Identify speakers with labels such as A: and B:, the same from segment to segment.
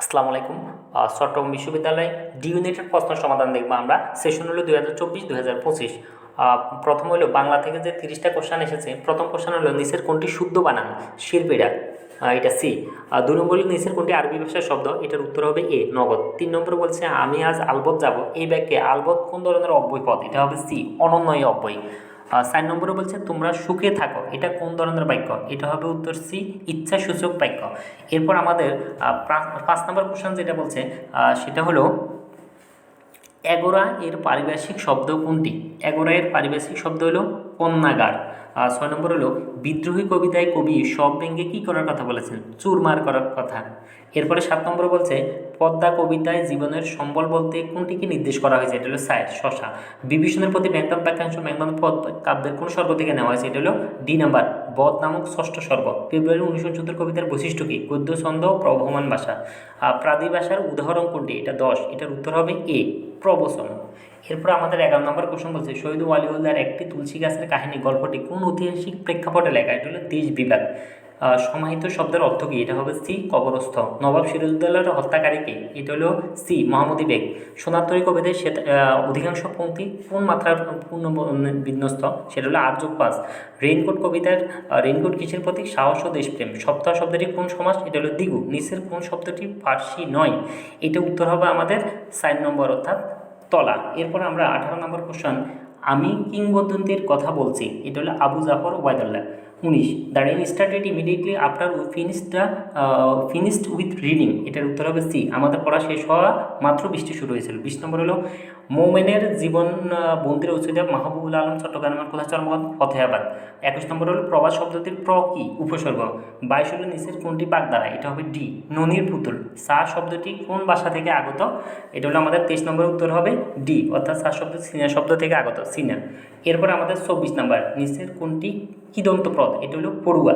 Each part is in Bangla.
A: আসসালামু আলাইকুম। চট্টগ্রাম বিশ্ববিদ্যালয় ডি ইউনিটের প্রশ্ন সমাধান দেখব আমরা। সেশন হলো দুই হাজার চব্বিশ হাজার পঁচিশ। প্রথম হলো বাংলা থেকে যে তিরিশটা কোশ্চান এসেছে, প্রথম কোশ্চান হলো নিচের কোনটি শুদ্ধ বানান শিল্পীরা এটা সি। দুই নম্বর হলো নিচের কোনটি আরবি ভাষার শব্দ? এটার উত্তর হবে এ, নগদ। তিন নম্বর বলছে, আমি আজ আলবত যাব। এই ব্যাগকে আলবত কোন ধরনের অব্যয় পদ? এটা হবে সি, অনন্যয় অব্যয়। চার নম্বরে বলছে, তোমরা সুখে থাকো। এটা কোন ধরনের বাক্য? এটা হবে উত্তর সি, ইচ্ছাসূচক বাক্য। এরপর আমাদের পাঁচ- নম্বর কোশ্চেন যেটা বলছে সেটা হলো এগোরা এর পারিভাষিক শব্দ কোনটি? এগোরা এর পারিভাষিক শব্দ হলো কন্যাগার। আর ছয় নম্বর হলো, বিদ্রোহী কবিতায় কবি সব ব্যঙ্গে কী করার কথা বলেছেন? চুরমার করার কথা। এরপরে সাত নম্বর বলছে, পদ্মা কবিতায় জীবনের সম্বল বলতে কোনটিকে নির্দেশ করা হয়েছে? এটা হলো সায়ের, শশা। বিভীষণের প্রতি মেঘনাথ বাক্যাংশ মেঘনাথ পদ কাব্যের কোন স্বর্গ থেকে নেওয়া হয়েছে? এটা হলো ডি নাম্বার বধ নামক ষষ্ঠ স্বর্গ। ফেব্রুয়ারি উনিশশো চোদ্দোর কবিতার বৈশিষ্ট্য কী? গদ্য ছন্দ, প্রবহমান ভাষা। প্রাদি ভাষার উদাহরণ কোনটি? এটা দশ। এটার উত্তর হবে এ, প্রবচন। এরপর আমাদের এগারো নম্বর কোশ্চেন বলছে, শহীদ ওয়ালিউল্লার একটি তুলসী গাছের কাহিনী গল্পটি কোন ঐতিহাসিক প্রেক্ষাপটে লেখা? এটা হলো দেশ বিভাগ। সমাহিত শব্দের অর্থ কী? এটা হবে সি কবরস্থ। নবাব সিরাজউদ্দৌলার হত্যাকারীকে এটা হলো সি মোহাম্মদী বেগ। সোনাতরী কবিদের সে অধিকাংশ পংক্তি কোন মাত্রার পূর্ণ বিন্যস্ত? সেটা হলো আর্য পাস রেইনকোট কবিতার রেইনকোট কিসের প্রতীক? সাহস ও দেশপ্রেম। সপ্তাহ শব্দটি কোন সমাস এটা হলো দিগু নিচের কোন শব্দটি ফার্সি নয়? এটা উত্তর হবে আমাদের সাইন নম্বর অর্থাৎ তলা। এরপর আমরা আঠারো নম্বর কোশ্চেন আমি কিংবদন্তির কথা বলছি। এটা হলো আবু জাফর ওবায়দুল্লাহ। উনিশ। The rain started immediately after we finish the finished with reading এটার উত্তর হবে সি আমাদের পড়া শেষ হওয়া মাত্র বৃষ্টি শুরু হয়েছিল। বিশ নম্বর হলো, মোমেনের জীবন বন্দির ঔষধে মাহবুবুল আলম চট্টগ্রামের কোথা চর্মবাদ ফতেহাবাদ। একুশ নম্বর হলো, প্রবাস শব্দটির প্র কি? উপসর্গ। বাইশ হলো নিচের কোনটি বাগ দ্বারা এটা হবে ডি ননির পুতুল। সা শব্দটি কোন ভাষা থেকে আগত? এটা হলো আমাদের তেইশ নম্বর উত্তর হবে ডি অর্থাৎ সা শব্দ সিনা শব্দ থেকে আগত। সিনা এরপর আমাদের চব্বিশ নাম্বার, নিচের কোনটি কিদন্ত পদ এটা হলো পড়ুয়া।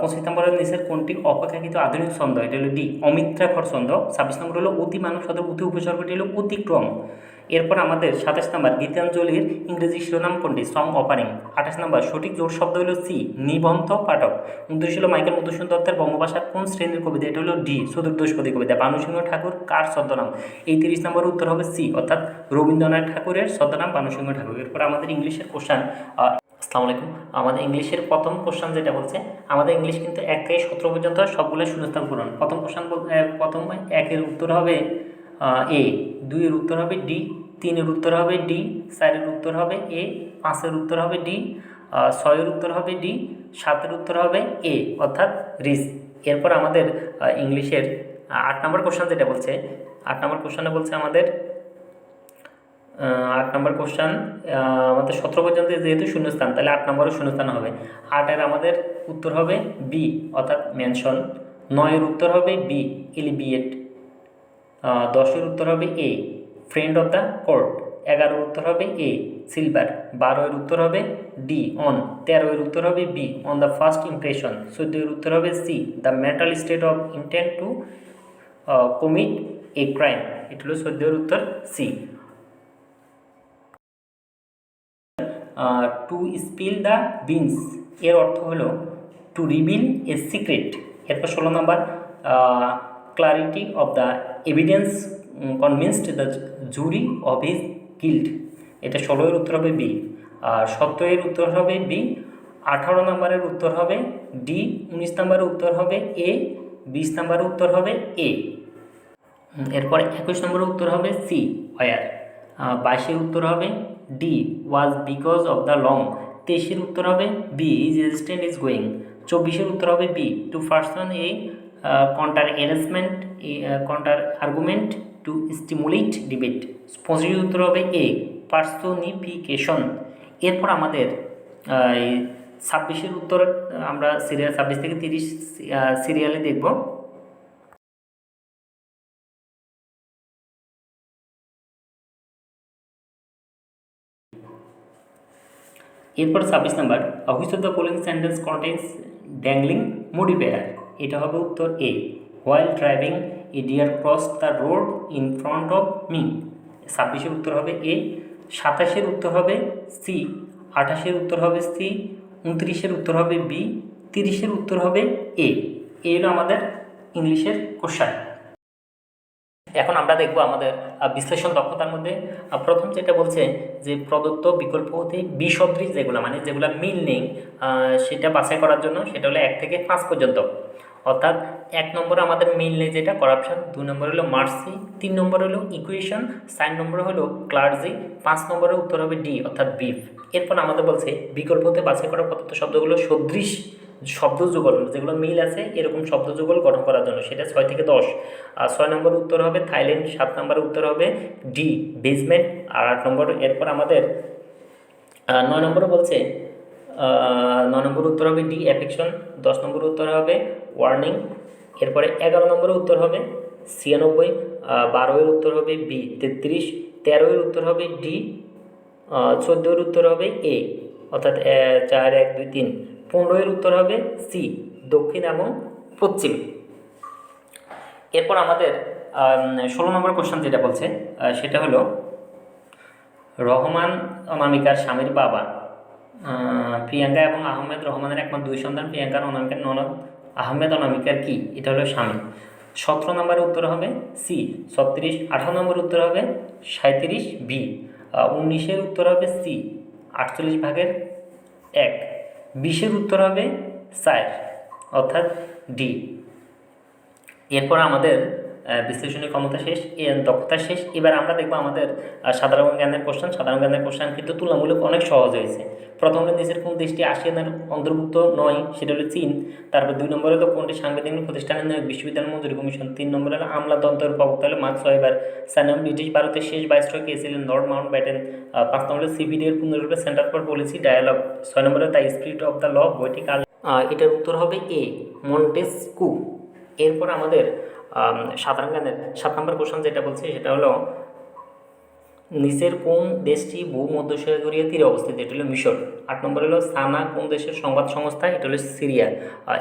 A: পঁচিশ নম্বরের নিচের কোনটি অপেক্ষাকৃত আধুনিক ছন্দ? এটা হলো ডি, অমিত্রাক্ষর ছন্দ। ছাব্বিশ নম্বর হলো অতি মানব সদর অতি উপসর্গটি হলো অতিক্রম। এরপর আমাদের সাতাশ নম্বর গীতাঞ্জলির ইংরেজি শিরোনাম কোনটি সং অপারিং আঠাশ নম্বর, সঠিক জোর শব্দ হলো সি নিবন্ধ পাঠক। উনত্রিশ হলো মাইকেল মধুসূদন দত্তের বঙ্গভাষার কোন শ্রেণির কবিতা? এটা হলো ডি চতুর্দশপদী কবিতা। বানুসিংহ ঠাকুর, কার ছদ্মনাম? এই তিরিশ নম্বর উত্তর হবে সি অর্থাৎ রবীন্দ্রনাথ ঠাকুরের ছদ্মনাম বানুসিংহ ঠাকুর। এরপর আমাদের ইংলিশের কোশ্চান আসসালামু আলাইকুম। আমাদের ইংলিশের প্রথম কোশ্চান যেটা বলছে, আমাদের ইংলিশ কিন্তু এক থেকে সতেরো পর্যন্ত সবগুলো শূন্যস্থান পূরণ। প্রথম কোশ্চান প্রথম একের উত্তর হবে এ দুইয়ের উত্তর হবে ডি তিনের উত্তর হবে ডি চারের উত্তর হবে এ পাঁচের উত্তর হবে ডি ছয়ের উত্তর হবে ডি সাতের উত্তর হবে এ অর্থাৎ রিস। এরপর আমাদের ইংলিশের আট নম্বর কোশ্চান যেটা বলছে আট নম্বর কোশ্চানে বলছে আমাদের আট নম্বর কোশ্চান আমাদের সতেরো পর্যন্ত যেহেতু শূন্যস্থান তাহলে আট নম্বরও শূন্যস্থান হবে। আটের আমাদের উত্তর হবে বি অর্থাৎ মেনশন নয়ের উত্তর হবে বি এলিবিয়েট আহ, দশের উত্তর হবে a friend of the court এগারোর উত্তর হবে এ সিলভার বারোয়ের উত্তর হবে ডি অন তেরোয়ের উত্তর হবে B on the first impression চোদ্দোয়ের উত্তর হবে C the mental state of intent to commit a crime এটা হলো চোদ্দোয়ের উত্তর C to spill the beans এর অর্থ হলো টু রিভিল এ সিক্রেট এরপর ষোলো নম্বর clarity of the evidence convinced the jury of his guilt এটা ষোলোয়ের উত্তর হবে বি আর সতেরোয়ের উত্তর হবে বি আঠারো নম্বরের উত্তর হবে ডি উনিশ নম্বরের উত্তর হবে এ বিশ নম্বরের উত্তর হবে এ এরপর একুশ নম্বরের উত্তর হবে সি ওয়ার বাইশের উত্তর হবে D was because of the long তেইশের উত্তর হবে B is resistant is going চব্বিশের উত্তর হবে B to person a counter arrangement counter argument to stimulate debate পঁচিশের উত্তর হবে এ পার্সোনিফিকেশন এরপর আমাদের ছাব্বিশের উত্তর আমরা সিরিয়াল ছাব্বিশ থেকে তিরিশ সিরিয়ালে দেখব। এরপর ছাব্বিশ number which of the following sentence contains dangling modifier এটা হবে উত্তর A while driving a deer cross the road in front of me ছাব্বিশের উত্তর হবে এ সাতাশের উত্তর হবে সি আঠাশের উত্তর হবে সি উনত্রিশের উত্তর হবে বি তিরিশের উত্তর হবে এ এ হলো আমাদের ইংলিশের কোশ্চান এখন আমরা দেখব আমাদের বিশ্লেষণ দক্ষতার মধ্যে। প্রথম যেটা বলছে যে প্রদত্ত বিকল্প হতে বিসদৃশ যেগুলো মানে যেগুলো মিল নেই সেটা বাছাই করার জন্য সেটা হলো এক থেকে পাঁচ পর্যন্ত। অর্থাৎ এক নম্বরে আমাদের মিল নেই যেটা করাপশন দুই নম্বর হলো মার্সি তিন নম্বর হলো ইকুয়েশন চার নম্বর হলো ক্লার্জি পাঁচ নম্বরের উত্তর হবে ডি অর্থাৎ বিফ এরপর আমাদের বলছে বিকল্প হতে বাছাই করা প্রদত্ত শব্দগুলো সদৃশ শব্দ যুগল, যেগুলো মিল আছে এরকম শব্দ যুগল গঠন করার জন্য। সেটা ছয় থেকে দশ। আর ছয় নম্বর উত্তর হবে থাইল্যান্ড, সাত নম্বর উত্তর হবে ডি বেসমেন্ট আর আট নম্বর, এরপর আমাদের নয় নম্বরে বলছে নয় নম্বর উত্তর হবে ডি অ্যাফেকশন দশ নম্বর উত্তর হবে ওয়ার্নিং এরপরে এগারো নম্বরের উত্তর হবে ছিয়ানব্বই। বারোয়ের উত্তর হবে বি তেত্রিশ। তেরোয়ের উত্তর হবে ডি চোদ্দোর উত্তর হবে এ অর্থাৎ চার, এক, দুই, তিন। পনেরোয়ের উত্তর হবে সি দক্ষিণ এবং পশ্চিম। এরপর আমাদের ষোলো নম্বর কোশ্চেন যেটা বলছে সেটা হলো, রহমান অনামিকার স্বামীর বাবা। প্রিয়াঙ্কা এবং আহমেদ রহমানের একমাত্র দুই সন্তান প্রিয়াঙ্কার অনামিকার ননদ আহমেদ, অনামিকার কি? এটা হলো স্বামী। সতেরো নম্বরের উত্তর হবে সি, ছত্রিশ। আঠারো নম্বর উত্তর হবে সাঁত্রিশ বি। উনিশের উত্তর হবে সি, আটচল্লিশ ভাগের এক। বিশের উত্তর হবে চার, অর্থাৎ ডি। এরপর আমাদের বিশ্লেষণী ক্ষমতা শেষ দক্ষতা শেষ। এবার আমরা দেখব আমাদের সাধারণ জ্ঞানের কোশ্চেন সাধারণ জ্ঞানের কোশ্চেন কিন্তু তুলনামূলক অনেক সহজ হয়েছে। প্রথমে দেশের কোন দেশটি আসিয়ানের অন্তর্ভুক্ত নয় সেটা হলো চীন। তারপর দুই নম্বরে হলো কোনটি সাংবিধানিক প্রতিষ্ঠানের নয় বিশ্ববিদ্যালয় মঞ্জুরি কমিশন তিন নম্বরে হলো আমলাতন্ত্রের প্রবক্তা হলো মার্ক ছয়বার চার নম্বর ব্রিটিশ ভারতের শেষ ভাইসরয় কে ছিলেন? লর্ড মাউন্ট ব্যাটেন পাঁচ নম্বরে সিবিডি এর পূর্ণরূপে সেন্টার ফর পলিসি ডায়ালগ। ছয় নম্বরে the spirit of the law বইটি কাল এটার উত্তর হবে এ মন্টেস্কু। এরপর আমাদের আম, সাধারণ জ্ঞানের সাত নম্বর কোশ্চেন যেটা বলছে, সেটা হলো, নিচের কোন দেশটি ভূমধ্যসাগরীয় তীরে অবস্থিত? এটা হলো মিশর। আট নম্বর হলো, সানা কোন দেশের সংবাদ সংস্থা? এটা হলো সিরিয়া।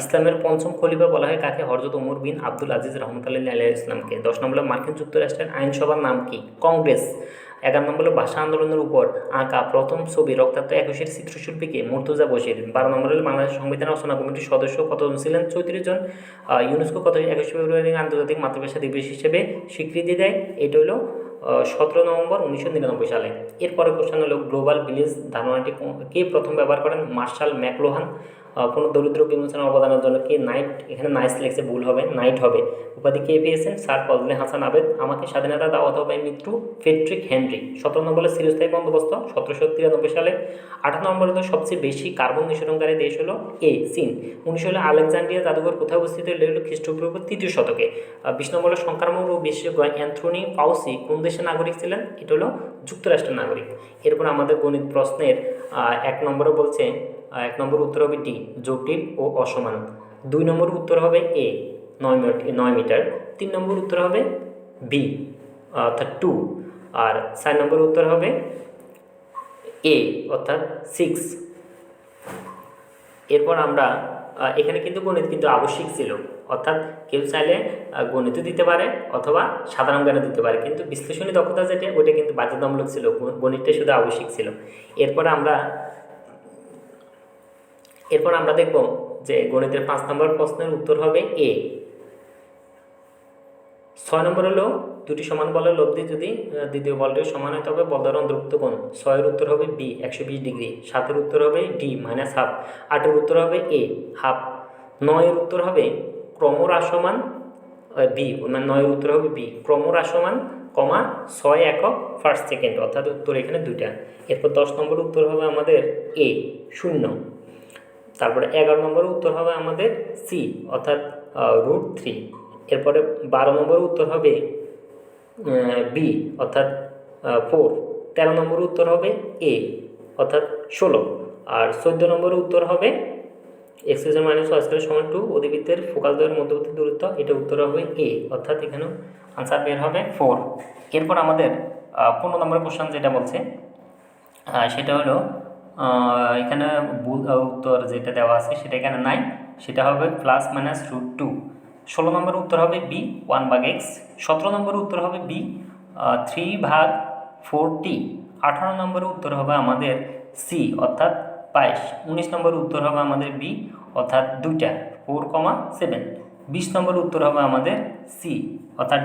A: ইসলামের পঞ্চম খলিফা বলা হয় কাকে? হরজত ওমর বিন আব্দুল আজিজ রহমতুল্লাহ আলিয়া ইসলামকে দশ নম্বর মার্কিন যুক্তরাষ্ট্রের আইনসভার নাম কি? কংগ্রেস। এগারো নম্বর হলো ভাষা আন্দোলনের উপর আঁকা প্রথম ছবি রক্তাক্ত একুশের চিত্রশিল্পীকে মুর্তুজা বসির বারো নম্বর হলো বাংলাদেশ সংবিধান রচনা কমিটির সদস্য কতজন ছিলেন? চৌত্রিশ জন। ইউনেস্কো কত একুশে ফেব্রুয়ারি আন্তর্জাতিক মাতৃভাষা দিবস হিসেবে স্বীকৃতি দেয়? এটা হলো সতেরো নভেম্বর উনিশশো নিরানব্বই সালে। এরপরে কোশ্চেন হলো, গ্লোবাল ভিলেজ ধারণাটি কে প্রথম ব্যবহার করেন? Marshall McLuhan. কোনো দরিদ্র বিমোচনের অবদানের জন্য কে নাইট এখানে নাইস লেগছে ভুল হবে নাইট হবে। উপাধি কে পেয়েছেন? স্যার ফজলে হাসান আবেদ। আমাকে স্বাধীনতা দাও অথবা মৃত্যু ফেডরিক হেনরি। সতেরো নম্বরে চিরস্থায়ী বন্দোবস্ত, সতেরোশো তিরানব্বই সালে। আঠারো নম্বরে তো সবচেয়ে বেশি কার্বন নিঃসরণকারী দেশ হলো এ, চীন। উনিশ হলো আলেকজান্ড্রিয়া জাদুঘর কোথায় অবস্থিত? এটা হলো খ্রিস্টপূর্ব তৃতীয় শতকে। বিশ নম্বর সংক্রামক রোগ বিশেষজ্ঞ অ্যান্থনি পাউসি কোন দেশের নাগরিক ছিলেন? এটা হলো যুক্তরাষ্ট্রের নাগরিক। এরপর আমাদের গণিত প্রশ্নের এক নম্বরে বলছে এক নম্বর উত্তর হবে ডি, জটিল ও অসমান। দুই নম্বর উত্তর হবে এ, নয় নয় মিটার। তিন নম্বর উত্তর হবে বি, অর্থাৎ টু। আর চার নম্বর উত্তর হবে এ, অর্থাৎ সিক্স। এরপর আমরা এখানে কিন্তু গণিত কিন্তু আবশ্যিক ছিল। অর্থাৎ কেউ চাইলে গণিতও দিতে পারে অথবা সাধারণ জ্ঞানও দিতে পারে। কিন্তু বিশ্লেষণী দক্ষতা যেটা ওটা কিন্তু বাধ্যতামূলক ছিল। গণিতটা শুধু আবশ্যিক ছিল। এরপর আমরা এরপর আমরা দেখব যে গণিতের পাঁচ নম্বর প্রশ্নের উত্তর হবে এ ছয় নম্বর হলো, দুটি সমান বলের লব্ধি যদি দ্বিতীয় বলটির সমান হয়, তবে বল দ্বারা অন্তর্ভুক্ত কোণ। ছয়ের উত্তর হবে বি একশো বিশ ডিগ্রি। সাতের উত্তর হবে ডি মাইনাস হাফ আটের উত্তর হবে এ হাফ নয়ের উত্তর হবে ক্রমহ্রাসমান বি মানে নয়ের উত্তর হবে বি ক্রমহ্রাসমান, কমা ছয় একক ফার্স্ট সেকেন্ড অর্থাৎ উত্তর এখানে দুইটা। এরপর দশ নম্বর উত্তর হবে আমাদের এ শূন্য। তারপরে এগারো নম্বরের উত্তর হবে আমাদের সি, অর্থাৎ রুট থ্রি এরপরে বারো নম্বরের উত্তর হবে বি অর্থাৎ ফোর তেরো নম্বরের উত্তর হবে এ অর্থাৎ, ষোলো। আর চোদ্দ নম্বরের উত্তর হবে X square minus Y square সমান টু অধিবৃত্তের ফোকাল দ্বয়ের মধ্যবর্তী দূরত্ব, এটা উত্তর হবে এ অর্থাৎ এখানেও আনসার বের হবে ফোর এরপর আমাদের পনেরো নম্বর কোশ্চেন যেটা বলছে সেটা হলো এখানে ভুল উত্তর যেটা দেওয়া আছে সেটা এখানে নাই। সেটা হবে প্লাস মাইনাস রুট টু ষোলো নম্বর উত্তর হবে বি ওয়ান ভাগ এক্স সতেরো নম্বর উত্তর হবে বি থ্রি ভাগ ফোর টি আঠারো নম্বর উত্তর হবে আমাদের সি অর্থাৎ বাইশ। উনিশ নম্বর উত্তর হবে আমাদের বি অর্থাৎ দুইটা ফোর কমা সেভেন বিশ নম্বর উত্তর হবে আমাদের সি অর্থাৎ